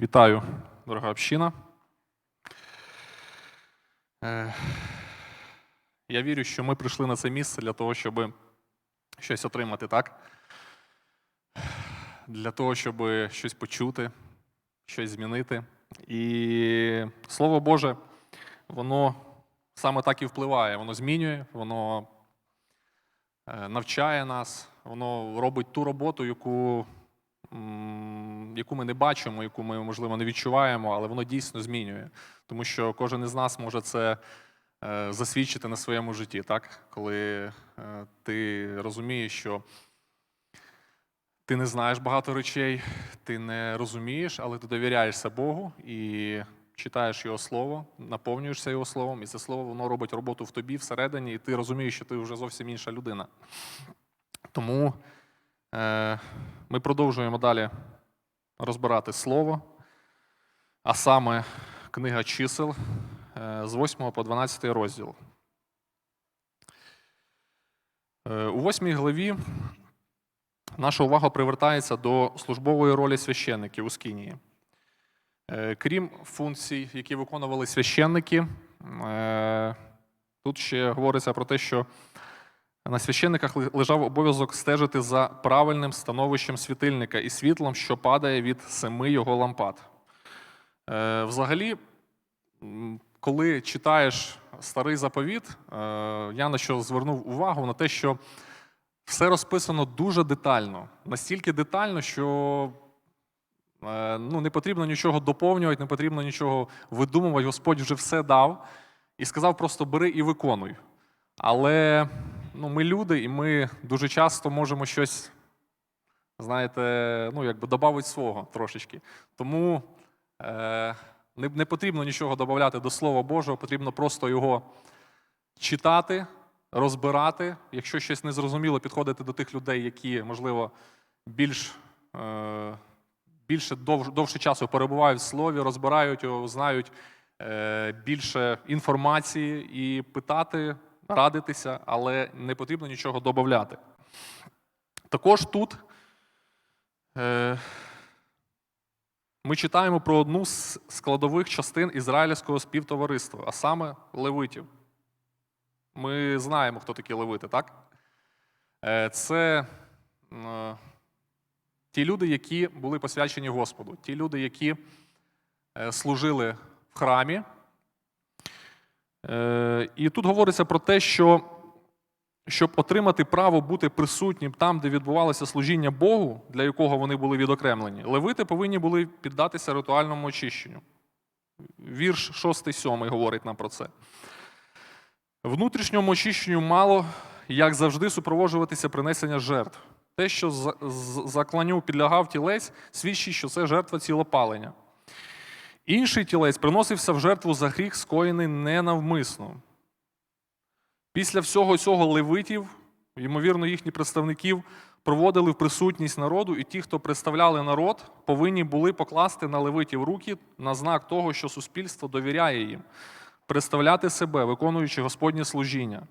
Вітаю, дорога община. Е, Я вірю, що ми прийшли на це місце для того, щоб щось отримати, так? Для того, щоб щось почути, щось змінити. І Слово Боже, воно саме так і впливає, воно змінює, воно е, навчає нас, воно робить ту роботу, яку яку ми не бачимо, яку ми, можливо, не відчуваємо, але воно дійсно змінює. Тому що кожен із нас може це е, засвідчити на своєму житті, так? коли е, ти розумієш, що ти не знаєш багато речей, ти не розумієш, але ти довіряєшся Богу і читаєш Його Слово, наповнюєшся Його Словом, і це слово воно робить роботу в тобі всередині, і ти розумієш, що ти вже зовсім інша людина. Тому ми продовжуємо далі розбирати слово, а саме книга чисел е, з 8 по 12 розділ. Е, У 8 главі наша увага привертається до службової ролі священників у Скинії. Е, Крім функцій, які виконували священники, е, тут ще говориться про те, що на священниках лежав обов'язок стежити за правильним становищем світильника і світлом, що падає від семи його лампад. Е, Взагалі, коли читаєш старий заповіт, е, я на що звернув увагу на те, що все розписано дуже детально, настільки детально, що е, ну, не потрібно нічого доповнювати, не потрібно нічого видумувати. Господь вже все дав і сказав: просто бери і виконуй. Але ну, ми люди, і ми дуже часто можемо щось, знаєте, ну, якби додати свого трошечки. Тому е, не, не потрібно нічого додати до Слова Божого, потрібно просто його читати, розбирати. Якщо щось незрозуміло, підходити до тих людей, які, можливо, більш, е, більше дов, довше часу перебувають в слові, розбирають його, знають е, більше інформації і питати, радитися, але не потрібно нічого додати. Також тут е, ми читаємо про одну з складових частин ізраїльського співтовариства, а саме левитів. Ми знаємо, хто такі левити, так? Е, Це е, ті люди, які були посвячені Господу, ті люди, які е, служили в храмі. Е, І тут говориться про те, що щоб отримати право бути присутнім там, де відбувалося служіння Богу, для якого вони були відокремлені, левити повинні були піддатися ритуальному очищенню. Вірш 6-7 говорить нам про це. Внутрішньому очищенню мало, як завжди, супроводжуватися принесення жертв. Те, що за- з- підлягав тілець, свідчить, що це жертва цілопалення. Інший тілець приносився в жертву за гріх, скоєний ненавмисно. Після всього цього левитів, ймовірно, їхні представників проводили в присутність народу, і ті, хто представляли народ, повинні були покласти на левитів руки на знак того, що суспільство довіряє їм, представляти себе, виконуючи Господнє служіння.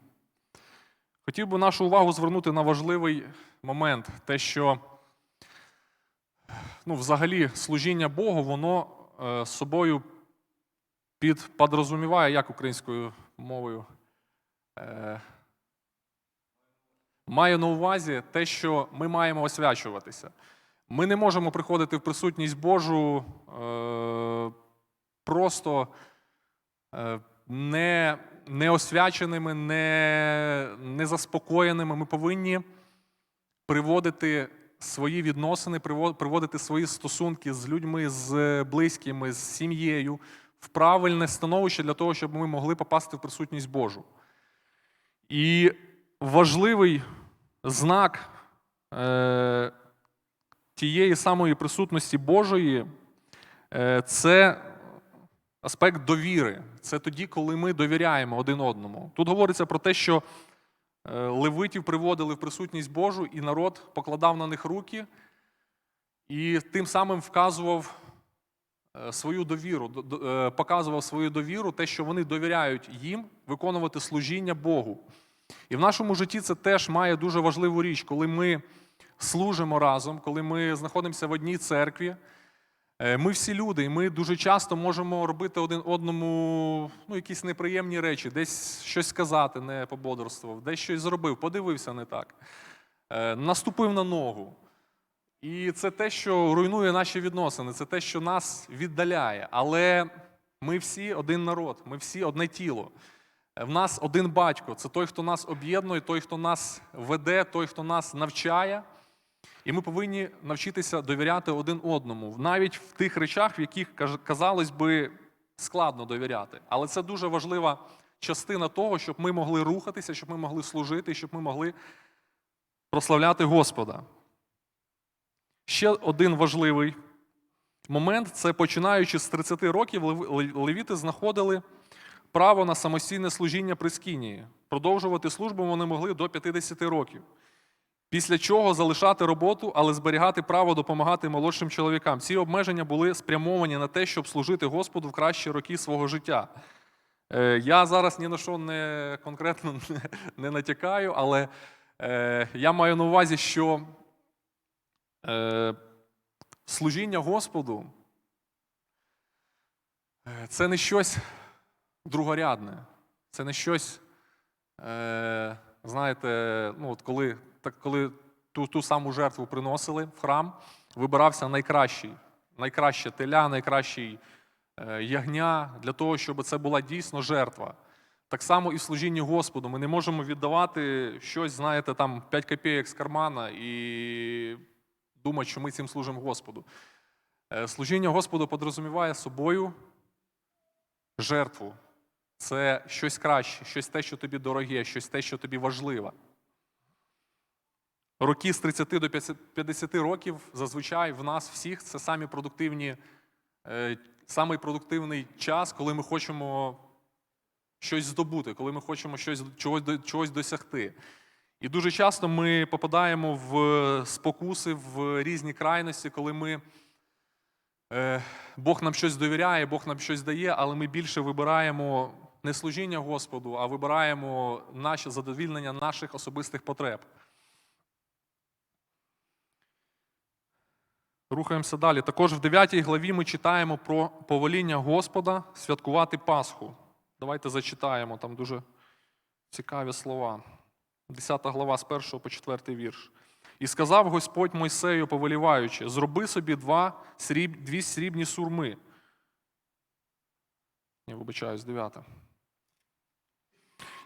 Хотів би нашу увагу звернути на важливий момент, те, що ну, взагалі служіння Богу, воно е, собою підподрозуміває, як українською мовою. Е, має на увазі те, що ми маємо освячуватися. Ми не можемо приходити в присутність Божу е, просто е, не, неосвяченими, не, незаспокоєними. Ми повинні приводити свої відносини, приво- приводити свої стосунки з людьми, з близькими, з сім'єю в правильне становище для того, щоб ми могли попасти в присутність Божу. І важливий знак е, тієї самої присутності Божої е, це аспект довіри. Це тоді, коли ми довіряємо один одному. Тут говориться про те, що е, левитів приводили в присутність Божу, і народ покладав на них руки і тим самим вказував е, свою довіру, е, показував свою довіру, те, що вони довіряють їм виконувати служіння Богу. І в нашому житті це теж має дуже важливу річ, коли ми служимо разом, коли ми знаходимося в одній церкві. Е, Ми всі люди, і ми дуже часто можемо робити один одному ну, якісь неприємні речі, десь щось сказати, не пободрствував, десь щось зробив, подивився не так, е, наступив на ногу. І це те, що руйнує наші відносини, це те, що нас віддаляє. Але ми всі один народ, ми всі одне тіло. Е, В нас один батько це той, хто нас об'єднує, той, хто нас веде, той, хто нас навчає. І ми повинні навчитися довіряти один одному, навіть в тих речах, в яких, казалось би, складно довіряти. Але це дуже важлива частина того, щоб ми могли рухатися, щоб ми могли служити, щоб ми могли прославляти Господа. Ще один важливий момент це починаючи з 30 років, лев- лев- левіти знаходили право на самостійне служіння при скинії. Продовжувати службу вони могли до 50 років. Після чого залишати роботу, але зберігати право допомагати молодшим чоловікам. Ці обмеження були спрямовані на те, щоб служити Господу в кращі роки свого життя. Е, Я зараз ні на що не конкретно не, натякаю, але е, я маю на увазі, що е, служіння Господу це не щось другорядне, це не щось, знаєте, ну от коли, так, коли ту, ту саму жертву приносили в храм, вибирався найкращий, найкраще теля, найкращий е, ягня для того, щоб це була дійсно жертва. Так само і в служінні Господу. Ми не можемо віддавати щось, знаєте, там 5 копійок з кармана і думати, що ми цим служимо Господу. Е, Служіння Господу подрозуміває собою жертву. Це щось краще, щось те, що тобі дороге, щось те, що тобі важливе. Роки з 30 до 50 років зазвичай в нас всіх це самі продуктивні, е, самий продуктивний час, коли ми хочемо щось здобути, коли ми хочемо щось, чогось, чогось досягти. І дуже часто ми попадаємо в спокуси, в різні крайності, коли ми, е, Бог нам щось довіряє, Бог нам щось дає, але ми більше вибираємо не служіння Господу, а вибираємо наше задовільнення наших особистих потреб. Рухаємося далі. Також в 9 главі ми читаємо про повеління Господа святкувати Пасху. Давайте зачитаємо, там дуже цікаві слова. 10 глава з 1 по 4 вірш. І сказав Господь Мойсею, повеліваючи: зроби собі два, сріб, дві срібні сурми. Я вибачаюсь, 9.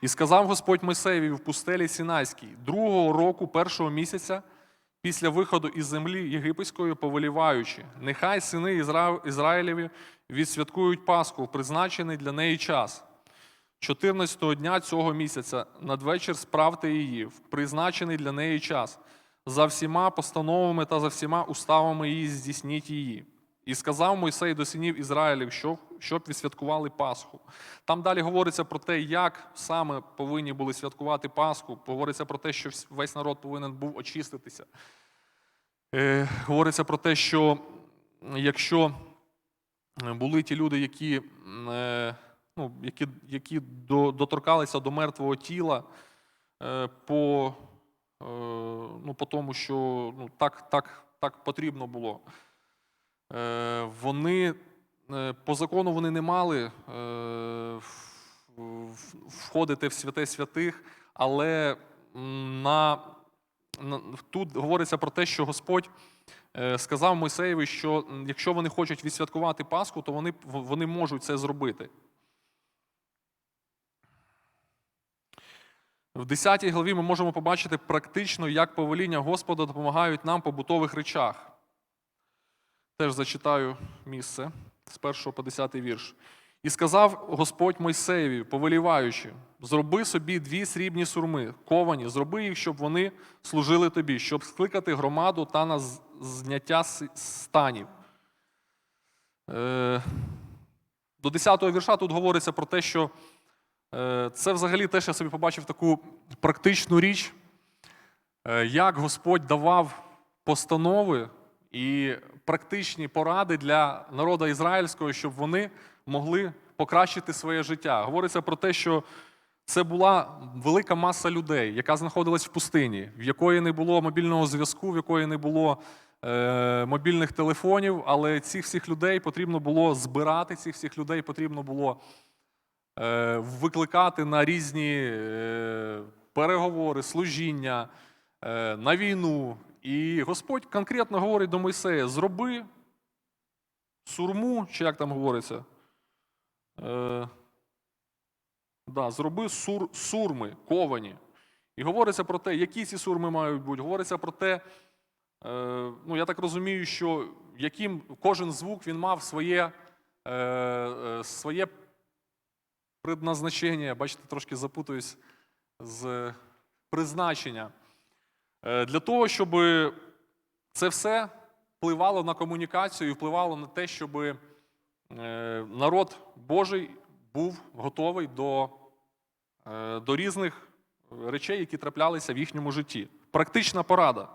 І сказав Господь Мойсеєві в пустелі Сінайській, другого року першого місяця, після виходу із землі єгипетської, повеліваючи, нехай сини Ізра... Ізраїлеві відсвяткують Пасху, призначений для неї час. 14-го дня цього місяця надвечір справте її, в призначений для неї час, за всіма постановами та за всіма уставами її здійсніть її. І сказав Мойсей до синів Ізраїлів, щоб, щоб відсвяткували Пасху. Там далі говориться про те, як саме повинні були святкувати Пасху. Говориться про те, що весь народ повинен був очиститися. Е, говориться про те, що якщо були ті люди, які, е, ну, які, які до, доторкалися до мертвого тіла е, по, е, ну, по тому, що ну, так, так, так потрібно було. Е, Вони по закону вони не мали е, входити в святе святих, але на, на, тут говориться про те, що Господь е, сказав Мойсеєві, що якщо вони хочуть відсвяткувати Пасху, то вони, вони можуть це зробити. В 10 главі ми можемо побачити практично, як повеління Господа допомагають нам побутових речах. Теж зачитаю місце з 1 по 10 вірш. І сказав Господь Мойсеєві, повеліваючи, зроби собі дві срібні сурми, ковані, зроби їх, щоб вони служили тобі, щоб скликати громаду та на зняття станів. Е, До 10-го вірша тут говориться про те, що е, це взагалі теж я собі побачив таку практичну річ, е, як Господь давав постанови і практичні поради для народу ізраїльського, щоб вони могли покращити своє життя. Говориться про те, що це була велика маса людей, яка знаходилась в пустині, в якої не було мобільного зв'язку, в якої не було е, мобільних телефонів, але цих всіх людей потрібно було збирати, цих всіх людей потрібно було е, викликати на різні е, переговори, служіння, е, на війну. І Господь конкретно говорить до Мойсея: зроби сурму, чи як там говориться. Е, да, зроби сур, сурми, ковані. І говориться про те, які ці сурми мають бути. Говориться про те, е, ну я так розумію, що яким кожен звук він мав своє, е, е, своє предназначення. Бачите, трошки запутуюсь з призначення. Е, Для того, щоб це все впливало на комунікацію і впливало на те, щоб е, народ Божий був готовий до, е, до різних речей, які траплялися в їхньому житті. Практична порада.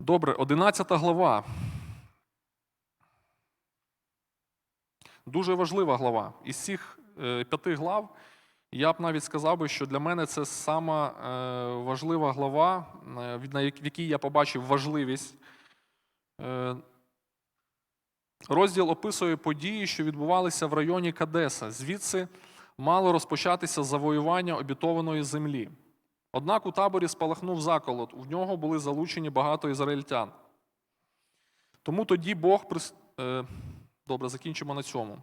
Добре, 11 глава. Дуже важлива глава. Із цих п'яти глав я б навіть сказав би, що для мене це сама е, важлива глава, е, в якій я побачив важливість. Е, Розділ описує події, що відбувалися в районі Кадеса. Звідси мало розпочатися завоювання обітованої землі. Однак у таборі спалахнув заколот, в нього були залучені багато ізраїльтян. Тому тоді Бог Добре, закінчимо на цьому.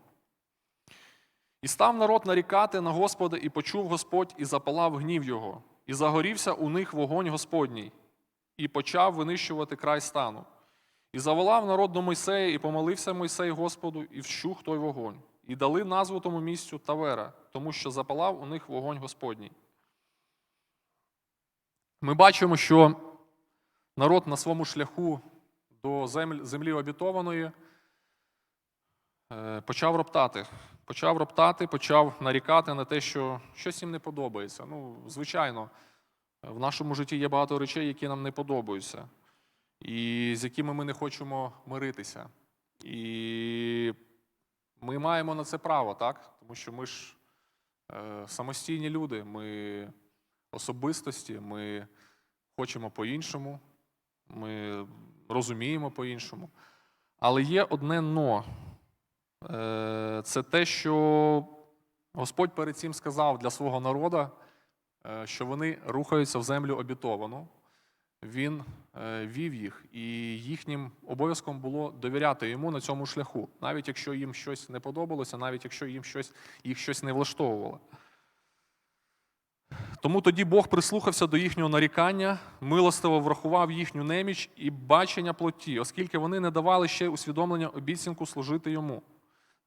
І став народ нарікати на Господа, і почув Господь, і запалав гнів його, і загорівся у них вогонь Господній, і почав винищувати край стану. І заволав народ до Мойсея, і помолився Мойсей Господу, і вщух той вогонь. І дали назву тому місцю Тавера, тому що запалав у них вогонь Господній. Ми бачимо, що народ на своєму шляху до землі, обітованої почав роптати. Почав роптати, почав нарікати на те, що щось їм не подобається. Ну, звичайно, в нашому житті є багато речей, які нам не подобаються, і з якими ми не хочемо миритися. І ми маємо на це право, так? Тому що ми ж е, самостійні люди, ми особистості, ми хочемо по-іншому, ми розуміємо по-іншому. Але є одне но. Е, Це те, що Господь перед цим сказав для свого народу, е, що вони рухаються в землю обітовану. Він е, вів їх, і їхнім обов'язком було довіряти йому на цьому шляху, навіть якщо їм щось не подобалося, навіть якщо їм щось, їх щось не влаштовувало. Тому тоді Бог прислухався до їхнього нарікання, милостиво врахував їхню неміч і бачення плоті, оскільки вони не давали ще усвідомлення обіцянку служити йому.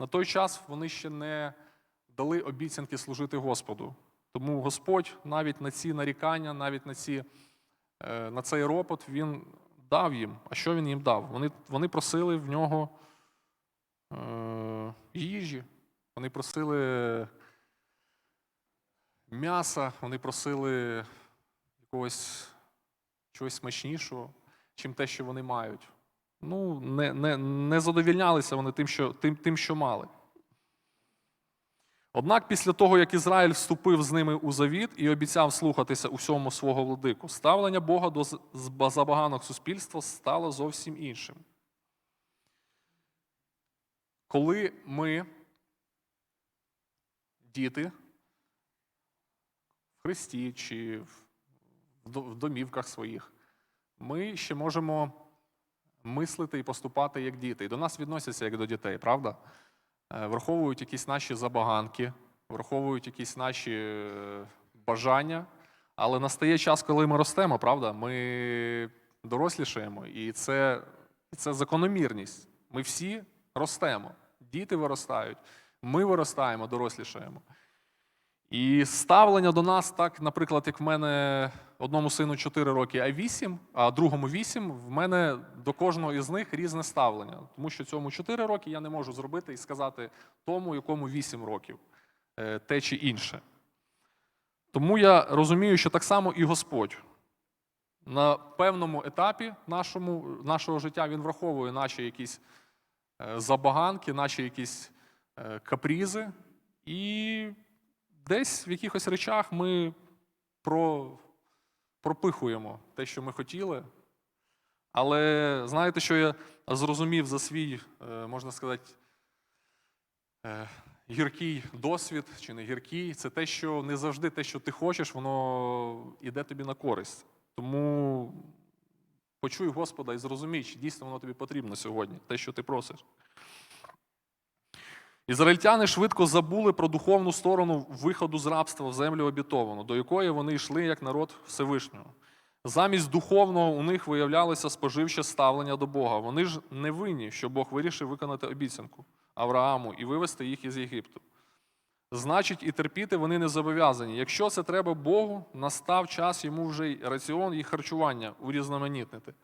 На той час вони ще не дали обіцянки служити Господу. Тому Господь навіть на ці нарікання, навіть на, ці, е, на цей ропот, Він дав їм. А що він їм дав? Вони, вони просили в нього е, їжі, вони просили м'яса, вони просили якогось чогось смачнішого, чим те, що вони мають. Ну, не, не, не задовільнялися вони тим що, тим, тим, що мали. Однак після того, як Ізраїль вступив з ними у завіт і обіцяв слухатися усьому свого владику, ставлення Бога до забаганок суспільства стало зовсім іншим. Коли ми, діти, в Христі чи в домівках своїх, ми ще можемо мислити і поступати як діти. І до нас відносяться як до дітей, правда? Е, Враховують якісь наші забаганки, враховують якісь наші е, бажання. Але настає час, коли ми ростемо, правда? Ми дорослішаємо, і це, це закономірність. Ми всі ростемо. Діти виростають, ми виростаємо, дорослішаємо. І ставлення до нас, так, наприклад, як в мене одному сину 4 роки, а 8, а другому 8, в мене до кожного із них різне ставлення. Тому що цьому 4 роки я не можу зробити і сказати тому, якому 8 років, е, те чи інше. Тому я розумію, що так само і Господь на певному етапі нашому, нашого життя він враховує наші якісь е, забаганки, наші якісь е, капрізи, і десь в якихось речах ми про, пропихуємо те, що ми хотіли. Але знаєте, що я зрозумів за свій, е, можна сказати, е, гіркий досвід чи не гіркий, це те, що не завжди те, що ти хочеш, воно йде тобі на користь. Тому почуй Господа і зрозумій, чи дійсно воно тобі потрібно сьогодні, те, що ти просиш. Ізраїльтяни швидко забули про духовну сторону виходу з рабства в землю обітовану, до якої вони йшли як народ Всевишнього. Замість духовного у них виявлялося споживче ставлення до Бога. Вони ж не винні, що Бог вирішив виконати обіцянку Аврааму і вивести їх із Єгипту. Значить, і терпіти вони не зобов'язані. Якщо це треба Богу, настав час йому вже й раціон і харчування урізноманітнити.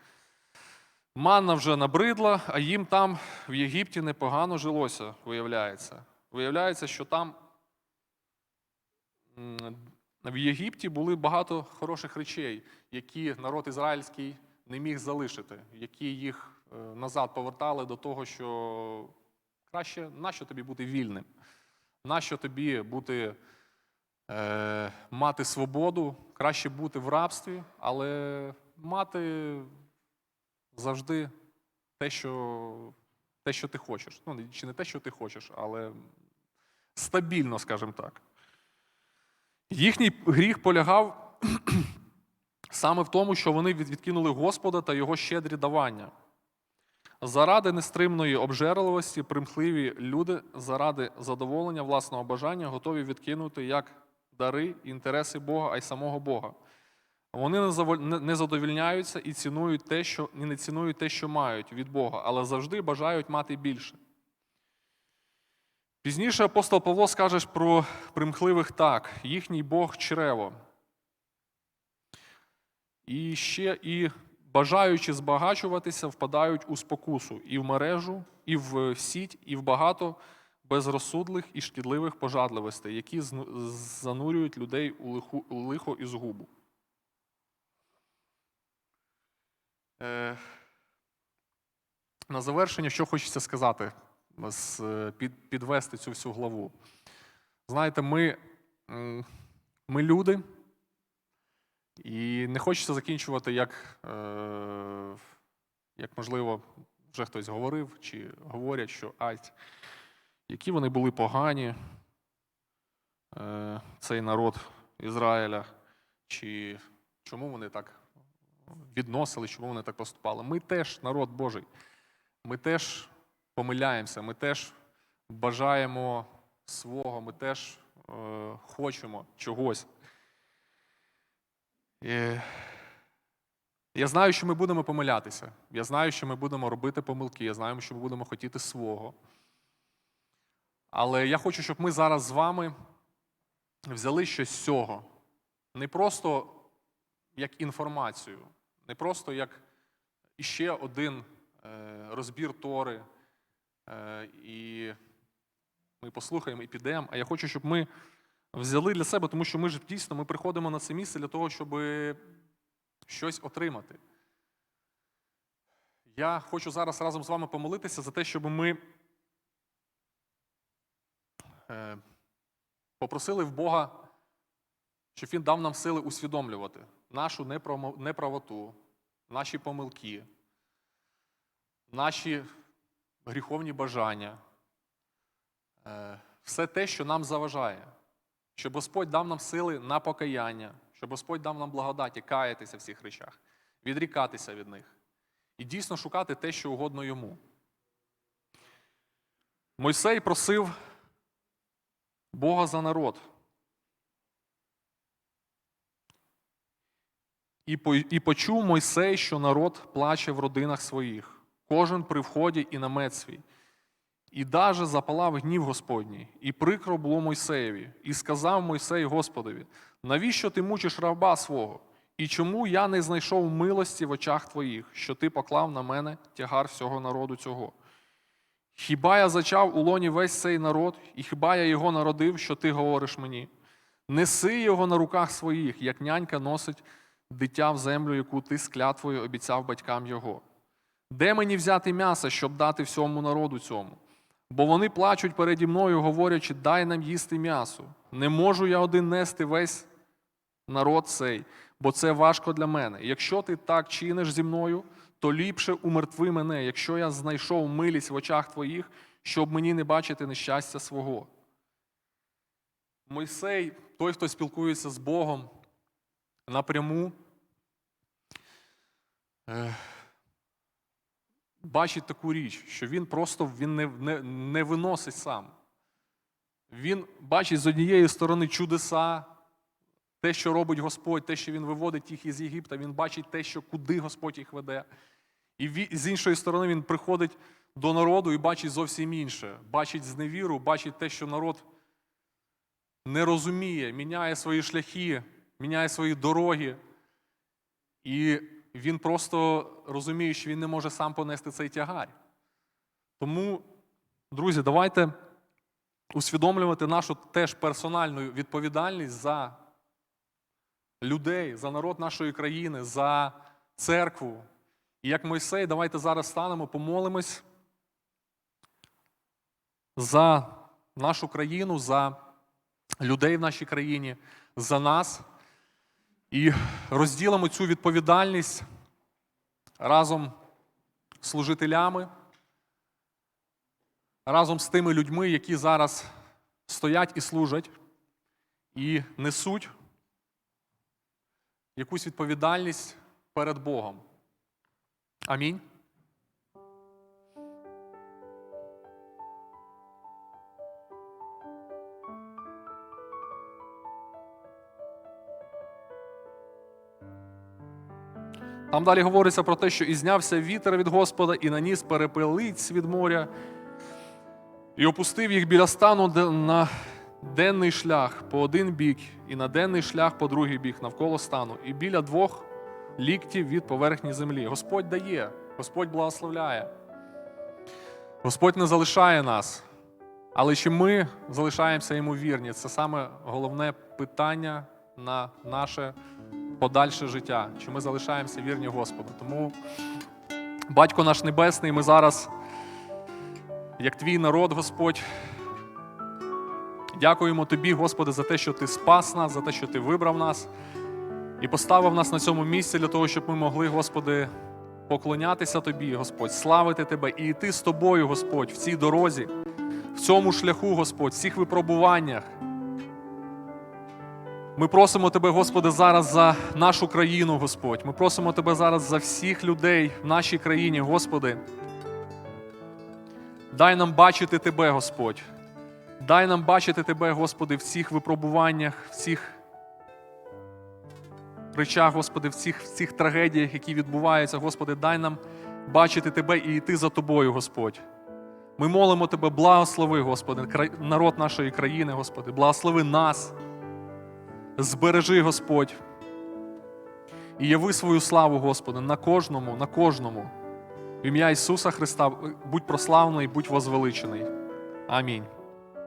Манна вже набридла, а їм там в Єгипті непогано жилося, виявляється. Виявляється, що там в Єгипті були багато хороших речей, які народ ізраїльський не міг залишити, які їх е, назад повертали до того, що краще нащо тобі бути вільним, нащо тобі бути, е, мати свободу, краще бути в рабстві, але мати завжди те, що, те, що ти хочеш. Ну, чи не те, що ти хочеш, але стабільно, скажімо так. Їхній гріх полягав саме в тому, що вони відкинули Господа та його щедрі давання. Заради нестримної обжерливості примхливі люди заради задоволення власного бажання готові відкинути як дари, інтереси Бога, а й самого Бога. Вони не задовільняються і цінують те, що і не цінують те, що мають від Бога, але завжди бажають мати більше. Пізніше апостол Павло скаже про примхливих так, їхній Бог чрево. І ще і бажаючи збагачуватися, впадають у спокусу і в мережу, і в сіть, і в багато безрозсудлих і шкідливих пожадливостей, які занурюють людей у лихо і згубу. Е, На завершення, що хочеться сказати, е, під, підвести цю всю главу. Знаєте, ми, ми люди, і не хочеться закінчувати, як, е, як можливо, вже хтось говорив, чи говорять, що ать, які вони були погані, е, цей народ Ізраїля, чи чому вони так відносили, чому вони так поступали. Ми теж народ Божий. Ми теж помиляємося, ми теж бажаємо свого, ми теж е, хочемо чогось. І я знаю, що ми будемо помилятися. Я знаю, що ми будемо робити помилки. Я знаю, що ми будемо хотіти свого. Але я хочу, щоб ми зараз з вами взяли щось з цього. Не просто як інформацію, не просто як іще один е, розбір Тори, е, і ми послухаємо і підемо. А я хочу, щоб ми взяли для себе, тому що ми ж дійсно ми приходимо на це місце для того, щоб щось отримати. Я хочу зараз разом з вами помолитися за те, щоб ми е, попросили в Бога, щоб Він дав нам сили усвідомлювати нашу неправоту, наші помилки, наші гріховні бажання, е, все те, що нам заважає, щоб Господь дав нам сили на покаяння, щоб Господь дав нам благодаті каятися в цих речах, відрікатися від них і дійсно шукати те, що угодно йому. Мойсей просив Бога за народ. І по- І почув Мойсей, що народ плаче в родинах своїх, кожен при вході і намет свій. І даже запалав гнів Господній, і прикро було Мойсеєві, і сказав Мойсей Господові: навіщо ти мучиш раба свого? І чому я не знайшов милості в очах твоїх, що ти поклав на мене тягар всього народу цього? Хіба я зачав у лоні весь цей народ, і хіба я його народив, що ти говориш мені? Неси його на руках своїх, як нянька носить дитя в землю, яку ти з клятвою обіцяв батькам його. Де мені взяти м'яса, щоб дати всьому народу цьому? Бо вони плачуть переді мною, говорячи, дай нам їсти м'ясо. Не можу я один нести весь народ цей, бо це важко для мене. Якщо ти так чиниш зі мною, то ліпше умертви мене, якщо я знайшов милість в очах твоїх, щоб мені не бачити нещастя свого. Мойсей, той, хто спілкується з Богом напряму, бачить таку річ, що він просто він не, не, не виносить сам. Він бачить з однієї сторони чудеса, те, що робить Господь, те, що Він виводить їх із Єгипта, він бачить те, що куди Господь їх веде. І з іншої сторони, він приходить до народу і бачить зовсім інше. Бачить зневіру, бачить те, що народ не розуміє, міняє свої шляхи, міняє свої дороги. І він просто розуміє, що він не може сам понести цей тягар. Тому, друзі, давайте усвідомлювати нашу теж персональну відповідальність за людей, за народ нашої країни, за церкву. І як Мойсей, давайте зараз станемо, помолимось за нашу країну, за людей в нашій країні, за нас. І розділимо цю відповідальність разом з служителями, разом з тими людьми, які зараз стоять і служать, і несуть якусь відповідальність перед Богом. Амінь. Там далі говориться про те, що і знявся вітер від Господа, і наніс перепелиць від моря, і опустив їх біля стану на денний шлях по один бік, і на денний шлях по другий бік навколо стану, і біля двох ліктів від поверхні землі. Господь дає, Господь благословляє. Господь не залишає нас. Але чи ми залишаємося йому вірні? Це саме головне питання на наше подальше життя. Чи ми залишаємося вірні Господу? Тому, Батько наш Небесний, ми зараз, як твій народ, Господь, дякуємо Тобі, Господи, за те, що Ти спас нас, за те, що Ти вибрав нас і поставив нас на цьому місці для того, щоб ми могли, Господи, поклонятися Тобі, Господь, славити Тебе і йти з Тобою, Господь, в цій дорозі, в цьому шляху, Господь, в цих випробуваннях. Ми просимо Тебе, Господи, зараз за нашу країну, Господь. Ми просимо Тебе зараз за всіх людей в нашій країні, Господи. Дай нам бачити Тебе, Господь. Дай нам бачити Тебе, Господи, в цих випробуваннях, в цих речах, Господи, в цих, в цих трагедіях, які відбуваються, Господи, дай нам бачити Тебе і йти за Тобою, Господь. Ми молимо Тебе, благослови, Господи, народ нашої країни, Господи, благослови нас. Збережи, Господь. І яви свою славу, Господи, на кожному, на кожному. В ім'я Ісуса Христа будь прославлений, будь возвеличений. Амінь.